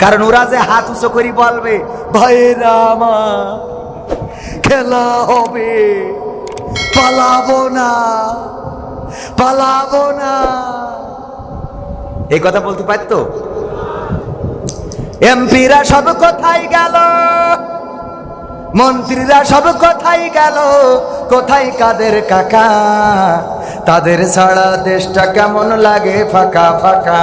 কারণ ওরা যে হাত উঁচু করি বলবে, ভাইয়েরা আমার, খেলা হবে, পালাবো না পালাবো না। এই কথা বলতে পারতো? এমপিরা সব কোথায় গেল? মন্ত্রীরা সব কোথায় গেল? কোথায় কাদের কাকা? তাদের ছাড়া দেশটা কেমন লাগে? ফাঁকা ফাঁকা।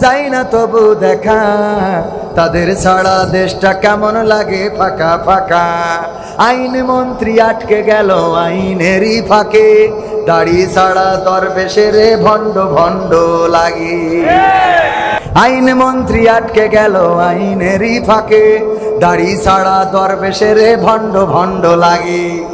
যাই না তবু দেখা। তাদের ছাড়া দেশটা কেমন লাগে? ফাঁকা ফাঁকা। আইন মন্ত্রী আটকে গেল আইনেরই ফাঁকে। দাড়ি ছাড়া দরবেশের ভণ্ড ভণ্ড লাগে। আইন মন্ত্রী আটকে গেল আইনেরই ফাঁকে। দাড়ি ছাড়া দরবেশের ভণ্ড ভণ্ড লাগে।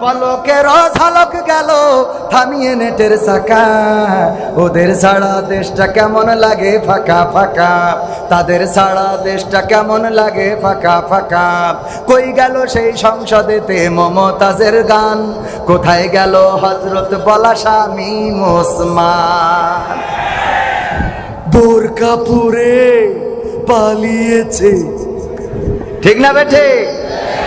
পলকের ঝলক গেল, থামিয়ে নেটের চাকা। ওদের ছাড়া দেশটা কেমন লাগে ফাঁকা ফাঁকা? তাদের ছাড়া দেশটা কেমন লাগে ফাঁকা ফাঁকা? কই গেল সেই সংসদেতে মমতাজের গান? কোথায় গেল হজরত বলা স্বামী মোসমান বোরকা পুরে পালিয়েছে। ঠিক না বেঠে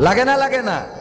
লাগে না লাগে না।